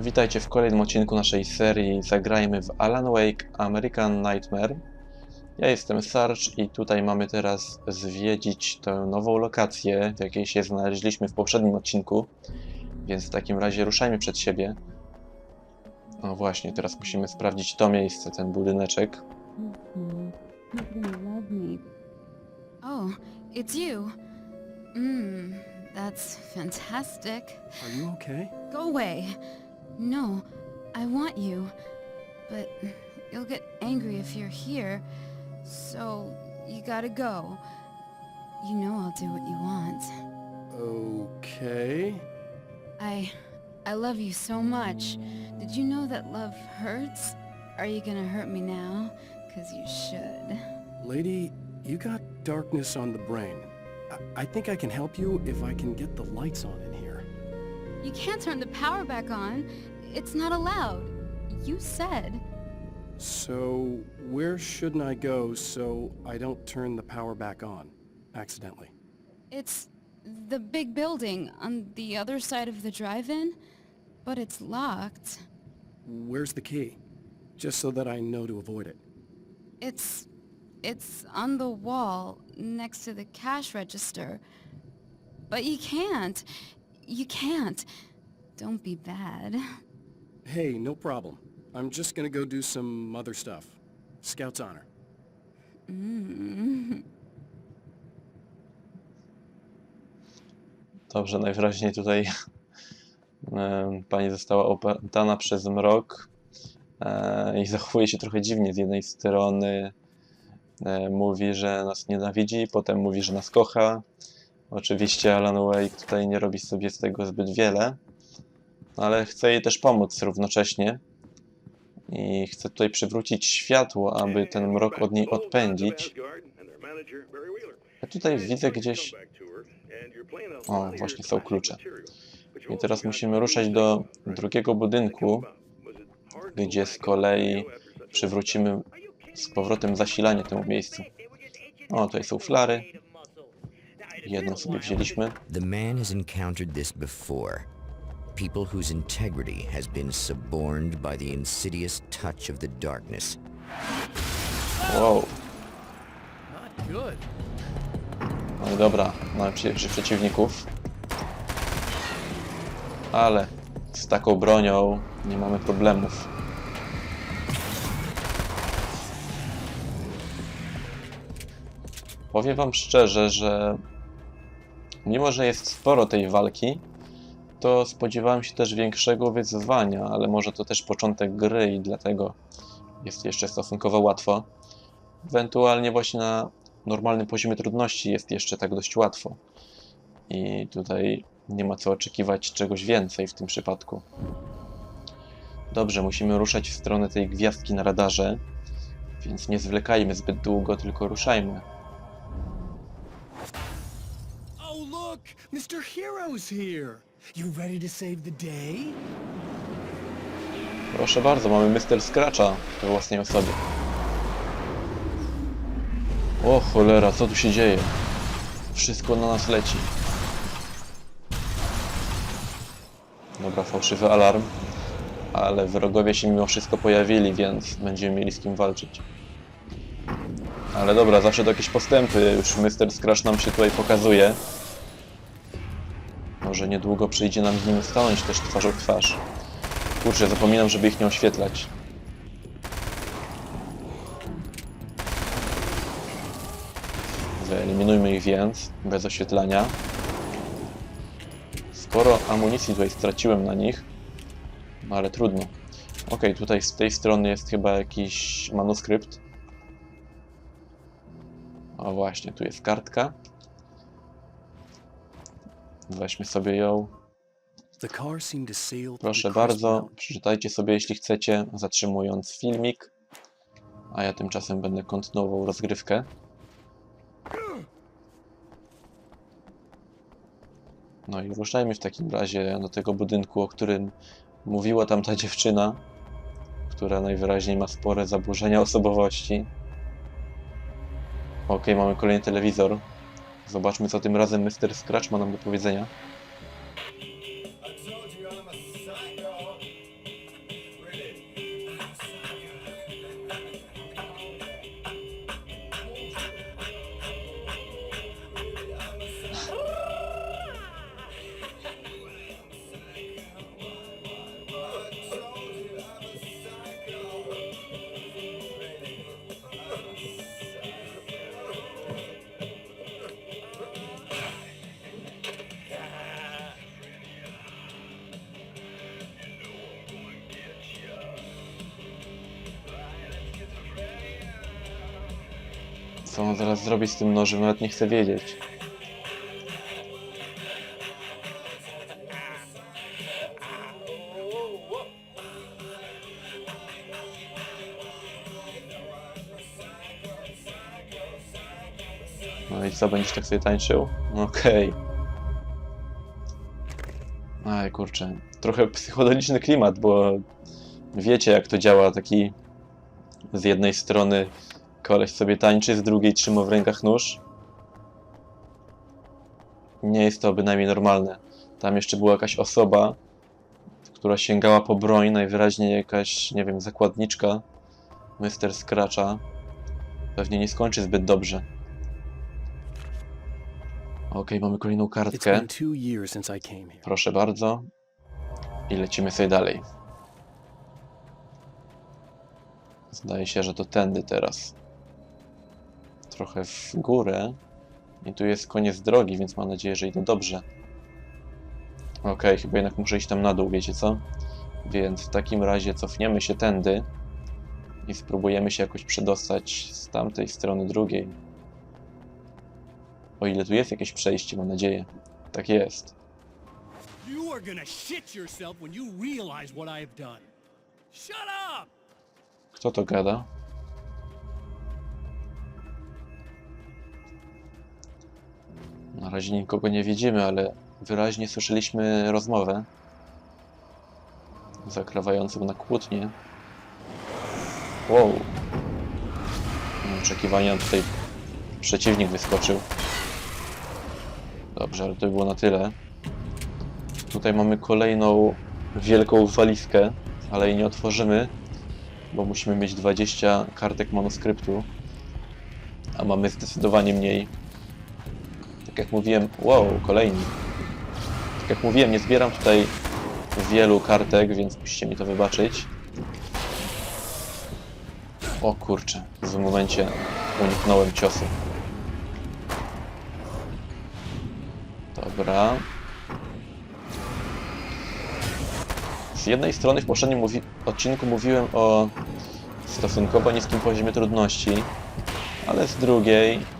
Witajcie w kolejnym odcinku naszej serii Zagrajmy w Alan Wake American Nightmare. Ja jestem Sarge i tutaj mamy teraz zwiedzić tę nową lokację, w jakiej się znaleźliśmy w poprzednim odcinku. Więc w takim razie ruszajmy przed siebie. No właśnie, teraz musimy sprawdzić to miejsce, ten budyneczek. Oh, it's you. Mmm, that's fantastic. Are you okay? Go away. No, I want you. But you'll get angry if you're here. So you gotta go. You know I'll do what you want. Okay. I... I love you so much. Did you know that love hurts? Are you gonna hurt me now? Cause you should. Lady, you got darkness on the brain. I, I think I can help you if I can get the lights on in here. You can't turn the power back on. It's not allowed. You said. So, where shouldn't I go so I don't turn the power back on accidentally? It's the big building on the other side of the drive-in, but it's locked. Where's the key? Just so that I know to avoid it. It's... it's on the wall next to the cash register. But you can't. You can't. Don't be bad. Hey, no problem. I'm just gonna go do some other stuff. Scout's honor. Dobrze, najwyraźniej tutaj pani została opętana przez mrok e, i zachowuje się trochę dziwnie. Z jednej strony e, mówi, że nas nienawidzi, potem mówi, że nas kocha. Oczywiście Alan Wake tutaj nie robi sobie z tego zbyt wiele, ale chce jej też pomóc równocześnie i chce tutaj przywrócić światło, aby ten mrok od niej odpędzić. Ja tutaj widzę gdzieś O, właśnie są klucze. I teraz musimy ruszać do drugiego budynku, gdzie z kolei przywrócimy z powrotem zasilanie temu miejscu. O, tutaj są flary. Jedną sobie wzięliśmy. The man has encountered this before. People whose integrity has been suborned by the insidious touch of the darkness. Wow, Not good. no dobra, mamy pierwszych przeciwników. Ale z taką bronią nie mamy problemów. Powiem wam szczerze, że mimo, że jest sporo tej walki, to spodziewałem się też większego wyzwania, ale może to też początek gry i dlatego jest jeszcze stosunkowo łatwo. Ewentualnie właśnie na normalnym poziomie trudności jest jeszcze tak dość łatwo. I tutaj nie ma co oczekiwać czegoś więcej w tym przypadku. Dobrze, musimy ruszać w stronę tej gwiazdki na radarze, więc nie zwlekajmy zbyt długo, tylko ruszajmy. Oh, look! Mr. Hero's here! Proszę bardzo, mamy Mr. Scratcha we własnej osobie. O cholera, co tu się dzieje? Wszystko na nas leci. Dobra, fałszywy alarm. Ale wrogowie się mimo wszystko pojawili, więc będziemy mieli z kim walczyć. Ale dobra, zawsze to jakieś postępy. Już Mr. Scratch nam się tutaj pokazuje. Może niedługo przyjdzie nam z nim stanąć też twarzą w twarz. Kurczę, zapominam, żeby ich nie oświetlać. Wyeliminujmy ich więc, bez oświetlania. Sporo amunicji tutaj straciłem na nich, no ale trudno. Ok, tutaj z tej strony jest chyba jakiś manuskrypt. O właśnie, tu jest kartka. Weźmy sobie ją. Proszę bardzo, przeczytajcie sobie jeśli chcecie, zatrzymując filmik. A ja tymczasem będę kontynuował rozgrywkę. No i ruszajmy w takim razie do tego budynku, o którym mówiła tamta dziewczyna, która najwyraźniej ma spore zaburzenia osobowości. Ok, mamy kolejny telewizor. Zobaczmy, co tym razem Mr. Scratch ma nam do powiedzenia. Co on zaraz zrobi z tym nożem, nawet nie chcę wiedzieć. No i co, będziesz tak sobie tańczył? Okej. Aj, kurczę. Trochę psychodeliczny klimat, bo wiecie jak to działa, taki z jednej strony koleś sobie tańczy, z drugiej trzyma w rękach nóż. Nie jest to bynajmniej normalne. Tam jeszcze była jakaś osoba, która sięgała po broń, najwyraźniej jakaś, nie wiem, zakładniczka Mr. Scratcha. Pewnie nie skończy zbyt dobrze. Okej, mamy kolejną It's kartkę. been two years since I came here. Proszę bardzo. I lecimy sobie dalej. Zdaje się, że to tędy teraz. Trochę w górę. I tu jest koniec drogi, więc mam nadzieję, że idę dobrze. Okej, chyba jednak muszę iść tam na dół, wiecie co? Więc w takim razie cofniemy się tędy i spróbujemy się jakoś przedostać z tamtej strony drugiej. O ile tu jest jakieś przejście, mam nadzieję. Tak jest. You are gonna shit yourself when you realize what I have done. Shut up! Kto to gada? Na razie nikogo nie widzimy, ale wyraźnie słyszeliśmy rozmowę zakrawającą na kłótnię. Wow. Oczekiwania tutaj przeciwnik wyskoczył. Dobrze, ale to by było na tyle. Tutaj mamy kolejną wielką walizkę, ale jej nie otworzymy, bo musimy mieć 20 kartek manuskryptu, a mamy zdecydowanie mniej. Tak jak mówiłem, wow, kolejny. Tak jak mówiłem, nie zbieram tutaj wielu kartek, więc musicie mi to wybaczyć. O kurczę, w tym momencie uniknąłem ciosu. Dobra. Z jednej strony w poprzednim mówi odcinku mówiłem o stosunkowo niskim poziomie trudności, ale z drugiej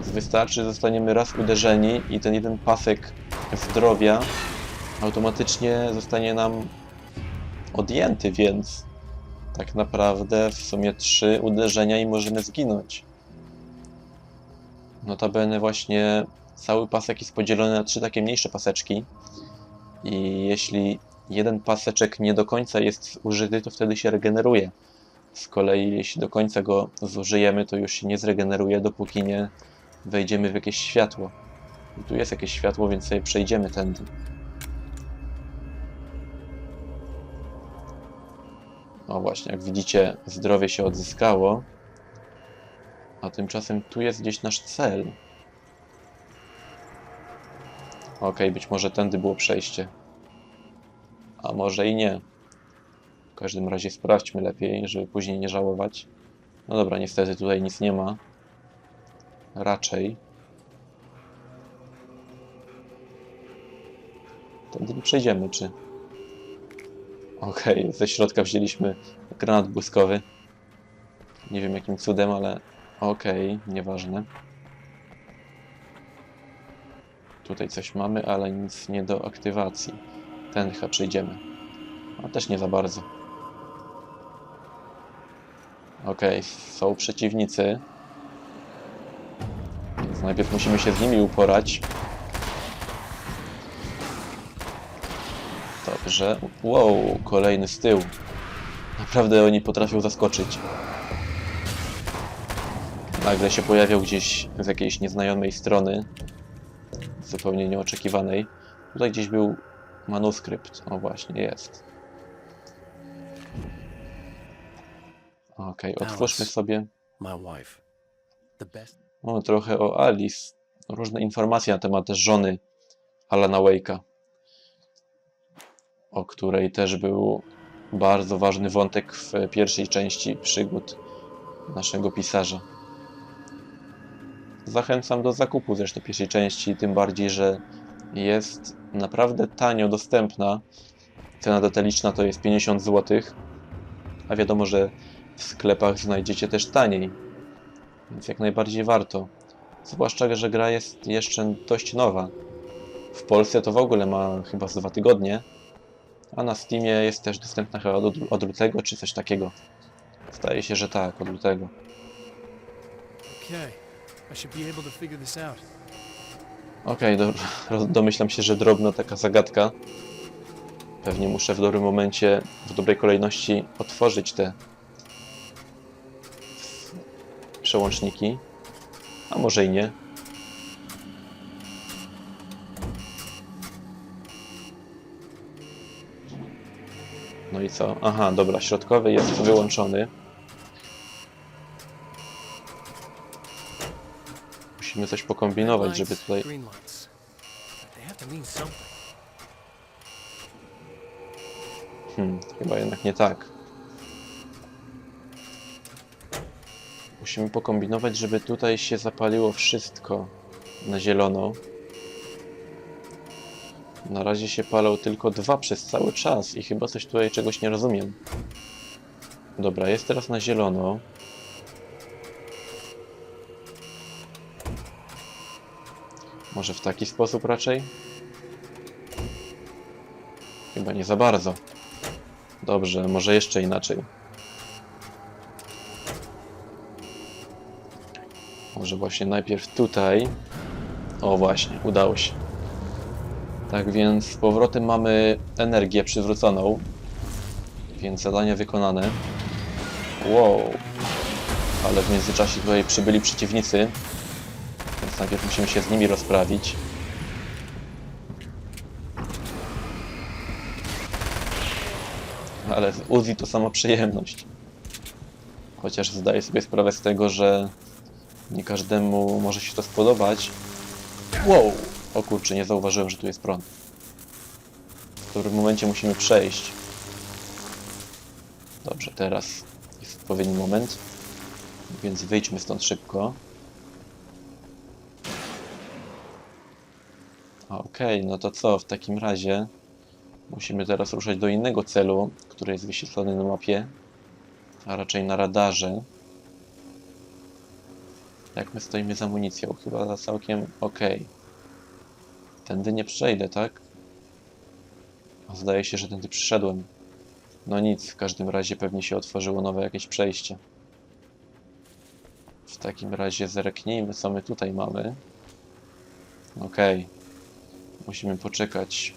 wystarczy, że zostaniemy raz uderzeni i ten jeden pasek zdrowia automatycznie zostanie nam odjęty, więc tak naprawdę w sumie trzy uderzenia i możemy zginąć. Notabene właśnie cały pasek jest podzielony na trzy takie mniejsze paseczki i jeśli jeden paseczek nie do końca jest użyty, to wtedy się regeneruje. Z kolei jeśli do końca go zużyjemy, to już się nie zregeneruje, dopóki nie wejdziemy w jakieś światło. I tu jest jakieś światło, więc sobie przejdziemy tędy. O właśnie, jak widzicie, zdrowie się odzyskało. A tymczasem tu jest gdzieś nasz cel. Okej, być może tędy było przejście. A może i nie. W każdym razie sprawdźmy lepiej, żeby później nie żałować. No dobra, niestety tutaj nic nie ma. Raczej. Tędy przejdziemy, czy... Okej, ze środka wzięliśmy granat błyskowy. Nie wiem jakim cudem, ale okej, nieważne. Tutaj coś mamy, ale nic nie do aktywacji. Ten chyba przejdziemy. A też nie za bardzo. Okej, są przeciwnicy. Najpierw musimy się z nimi uporać. Dobrze. Wow, kolejny z tyłu. Naprawdę oni potrafią zaskoczyć. Nagle się pojawiał gdzieś z jakiejś nieznajomej strony. Zupełnie nieoczekiwanej. Tutaj gdzieś był manuskrypt. O właśnie, jest. Okej, otwórzmy Alice. sobie My wife. The best. O, trochę o Alice. Różne informacje na temat żony Alana Wake'a, o której też był bardzo ważny wątek w pierwszej części przygód naszego pisarza. Zachęcam do zakupu zresztą pierwszej części, tym bardziej, że jest naprawdę tanio dostępna. Cena detaliczna to jest 50 zł, a wiadomo, że w sklepach znajdziecie też taniej. Więc jak najbardziej warto. Zwłaszcza, że gra jest jeszcze dość nowa. W Polsce to w ogóle ma chyba z dwa tygodnie, a na Steamie jest też dostępna chyba od, od lutego czy coś takiego. Zdaje się, że tak, od lutego. Okay. Okej. Roz- domyślam się, że drobna taka zagadka. Pewnie muszę w dobrym momencie, w dobrej kolejności otworzyć te przełączniki. A może i nie. No i co? Aha, dobra, środkowy jest wyłączony. Musimy coś pokombinować, żeby tutaj... Hmm, chyba jednak nie tak. Musimy pokombinować, żeby tutaj się zapaliło wszystko na zielono. Na razie się palą tylko dwa przez cały czas i chyba coś tutaj czegoś nie rozumiem. Dobra, jest teraz na zielono. Może w taki sposób raczej? Chyba nie za bardzo. Dobrze, może jeszcze inaczej. Może właśnie najpierw tutaj. O właśnie, udało się. Tak więc z powrotem mamy energię przywróconą. Więc zadania wykonane. Wow. Ale w międzyczasie tutaj przybyli przeciwnicy. Więc najpierw musimy się z nimi rozprawić. Ale w Uzi to sama przyjemność. Chociaż zdaję sobie sprawę z tego, że nie każdemu może się to spodobać. Wow! O kurczę, nie zauważyłem, że tu jest prąd. W którym momencie musimy przejść. Dobrze, teraz jest odpowiedni moment. Więc wyjdźmy stąd szybko. Okej, no to co? W takim razie musimy teraz ruszać do innego celu, który jest wyświetlony na mapie, a raczej na radarze. Jak my stoimy z amunicją? Chyba za całkiem ok. Tędy nie przejdę, tak? Zdaje się, że tędy przyszedłem. No nic, w każdym razie pewnie się otworzyło nowe jakieś przejście. W takim razie zerknijmy, co my tutaj mamy. Okej. Musimy poczekać.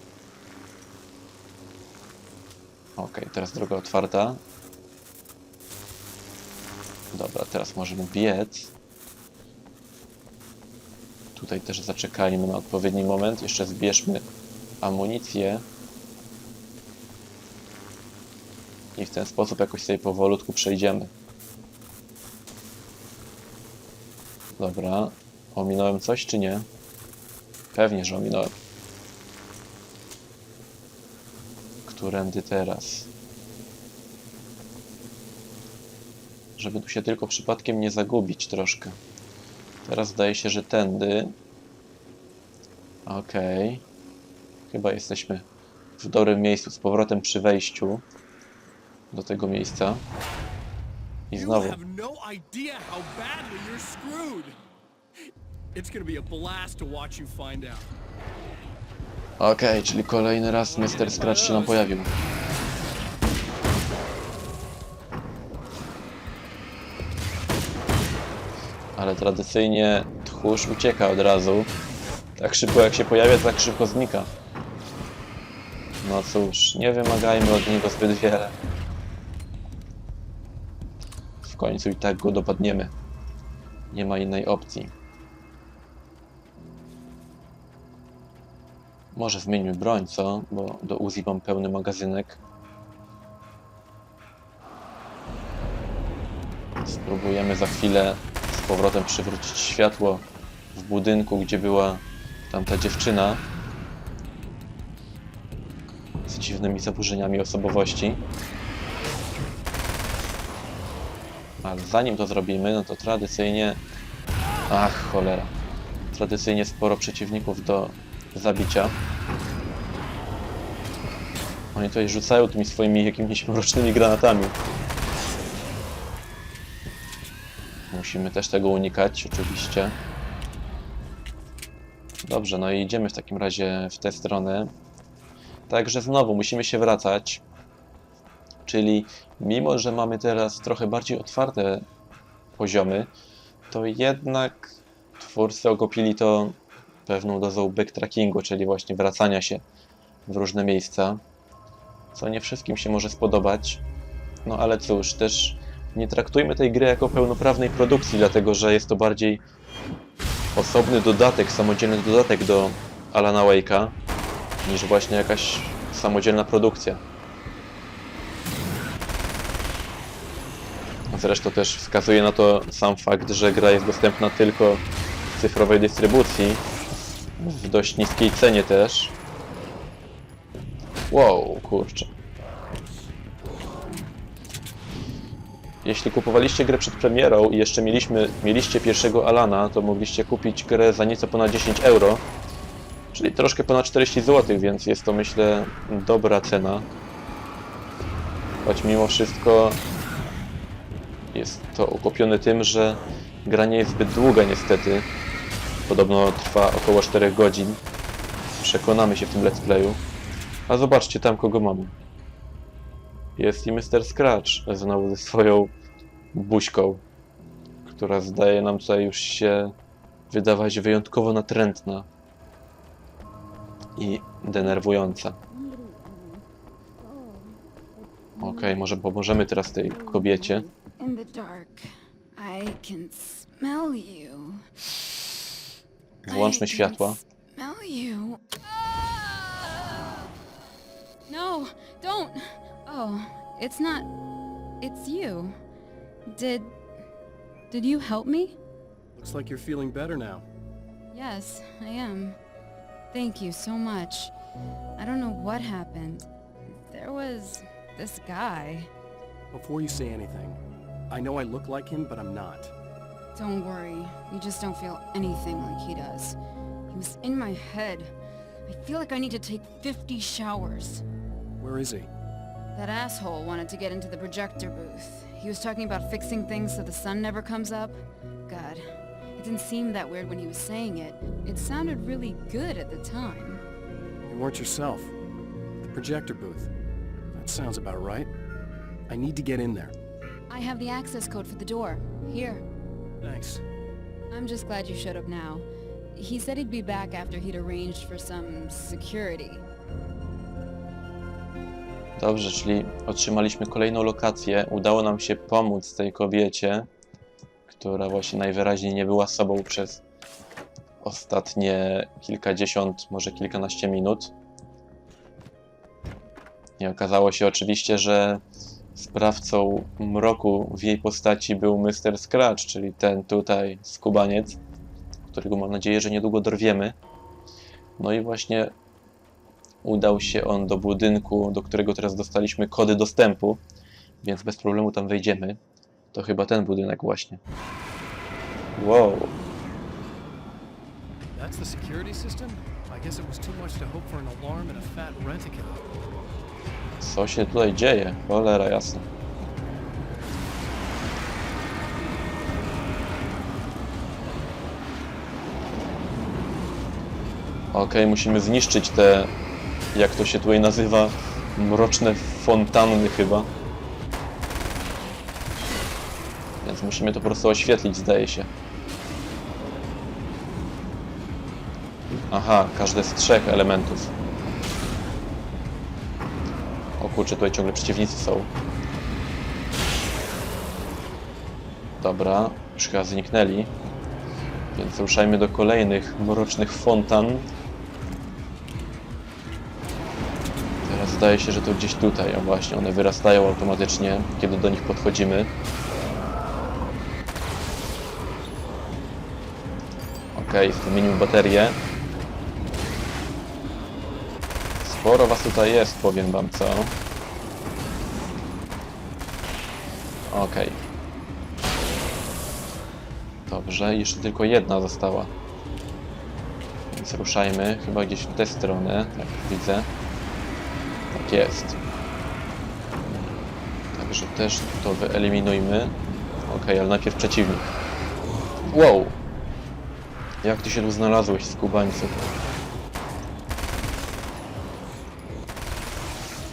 Okej, teraz droga otwarta. Dobra, teraz możemy biec. Tutaj też zaczekajmy na odpowiedni moment. Jeszcze zbierzmy amunicję. I w ten sposób jakoś sobie powolutku przejdziemy. Dobra. Ominąłem coś czy nie? Pewnie, że ominąłem. Którędy teraz? Żeby tu się tylko przypadkiem nie zagubić troszkę. Teraz zdaje się, że tędy. Okej. Chyba jesteśmy w dobrym miejscu, z powrotem przy wejściu do tego miejsca. I znowu. no. Okej, czyli kolejny raz Mr. Scratch się nam pojawił. Ale tradycyjnie tchórz ucieka od razu. Tak szybko jak się pojawia, tak szybko znika. No cóż, nie wymagajmy od niego zbyt wiele. W końcu i tak go dopadniemy. Nie ma innej opcji. Może zmieńmy broń, co? Bo do Uzi mam pełny magazynek. Spróbujemy za chwilę powrotem przywrócić światło w budynku, gdzie była tamta dziewczyna z dziwnymi zaburzeniami osobowości. Ale zanim to zrobimy, no to tradycyjnie... Ach, cholera. Tradycyjnie sporo przeciwników do zabicia. Oni tutaj rzucają tymi swoimi jakimiś mrocznymi granatami. No, Musimy też tego unikać, oczywiście. Dobrze, no i idziemy w takim razie w tę stronę. Także znowu musimy się wracać. Czyli mimo, że mamy teraz trochę bardziej otwarte poziomy, to jednak twórcy okopili to pewną dozą backtrackingu, czyli właśnie wracania się w różne miejsca, co nie wszystkim się może spodobać. No ale cóż, też nie traktujmy tej gry jako pełnoprawnej produkcji, dlatego że jest to bardziej osobny dodatek, samodzielny dodatek do Alana Wake'a, niż właśnie jakaś samodzielna produkcja. Zresztą też wskazuje na to sam fakt, że gra jest dostępna tylko w cyfrowej dystrybucji, w dość niskiej cenie też. Wow, kurczę. Jeśli kupowaliście grę przed premierą i jeszcze mieliśmy, mieliście pierwszego Alana, to mogliście kupić grę za nieco ponad 10 euro, czyli troszkę ponad 40 zł, więc jest to myślę dobra cena. Choć mimo wszystko jest to okupione tym, że gra nie jest zbyt długa niestety. Podobno trwa około 4 godzin. Przekonamy się w tym let's playu. A zobaczcie tam kogo mamy. Jest i Mr. Scratch znowu ze swoją buźką, która zdaje nam tutaj już się wydawać wyjątkowo natrętna i denerwująca. Okej, może pomożemy teraz tej kobiecie. In the dark, I can smell you. Włączmy światła. You. No, don't. Oh, it's not. It's you. Did. Did you help me? Looks like you're feeling better now. Yes, I am. Thank you so much. I don't know what happened. There was this guy. Before you say anything, I know I look like him, but I'm not. Don't worry, you just don't feel anything like he does. He was in my head. I feel like I need to take 50 showers. Where is he? That asshole wanted to get into the projector booth. He was talking about fixing things so the sun never comes up. God, it didn't seem that weird when he was saying it. It sounded really good at the time. You weren't yourself. The projector booth. That sounds about right. I need to get in there. I have the access code for the door. Here. Thanks. I'm just glad you showed up now. He said he'd be back after he'd arranged for some security. Dobrze, czyli otrzymaliśmy kolejną lokację. Udało nam się pomóc tej kobiecie, która właśnie najwyraźniej nie była sobą przez ostatnie kilkadziesiąt, może kilkanaście minut. I okazało się oczywiście, że sprawcą mroku w jej postaci był Mr. Scratch, czyli ten tutaj skubaniec, którego mam nadzieję, że niedługo dorwiemy. No i właśnie udał się on do budynku, do którego teraz dostaliśmy kody dostępu, więc bez problemu tam wejdziemy. To chyba ten budynek właśnie. Wow, That's the security system? I guess it was too much to hope for an alarm and a fat rent-a-car. co się tutaj dzieje? Cholera jasna. Okej, musimy zniszczyć te, jak to się tutaj nazywa, mroczne fontanny chyba. Więc musimy to po prostu oświetlić, zdaje się. Aha, każde z trzech elementów. O kurczę, tutaj ciągle przeciwnicy są. Dobra, już chyba zniknęli. Więc ruszajmy do kolejnych mrocznych fontan. Zdaje się, że to gdzieś tutaj, a właśnie, one wyrastają automatycznie, kiedy do nich podchodzimy. Okej, wymienimy baterię. Sporo was tutaj jest, powiem wam co. Okej. Dobrze, jeszcze tylko jedna została. Więc ruszajmy, chyba gdzieś w tę stronę, jak widzę. Jest. Także też to wyeliminujmy. Okej, ale najpierw przeciwnik. Wow! Jak ty się tu znalazłeś, skubańcu?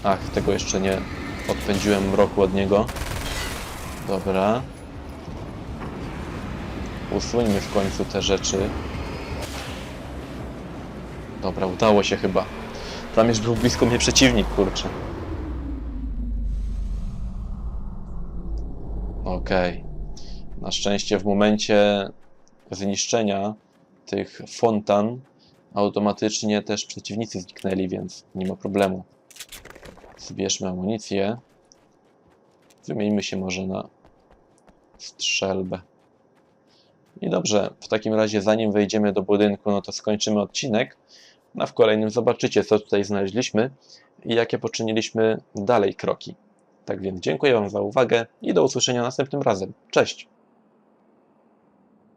Ach, tego jeszcze nie odpędziłem mroku od niego. Dobra. Usuńmy w końcu te rzeczy. Dobra, udało się chyba. Tam już był blisko mnie przeciwnik, kurczę. Okej. Na szczęście w momencie zniszczenia tych fontan automatycznie też przeciwnicy zniknęli, więc nie ma problemu. Zbierzmy amunicję. Wymieńmy się może na strzelbę. I dobrze, w takim razie zanim wejdziemy do budynku, no to skończymy odcinek, a w kolejnym zobaczycie, co tutaj znaleźliśmy i jakie poczyniliśmy dalej kroki. Tak więc dziękuję Wam za uwagę i do usłyszenia następnym razem. Cześć!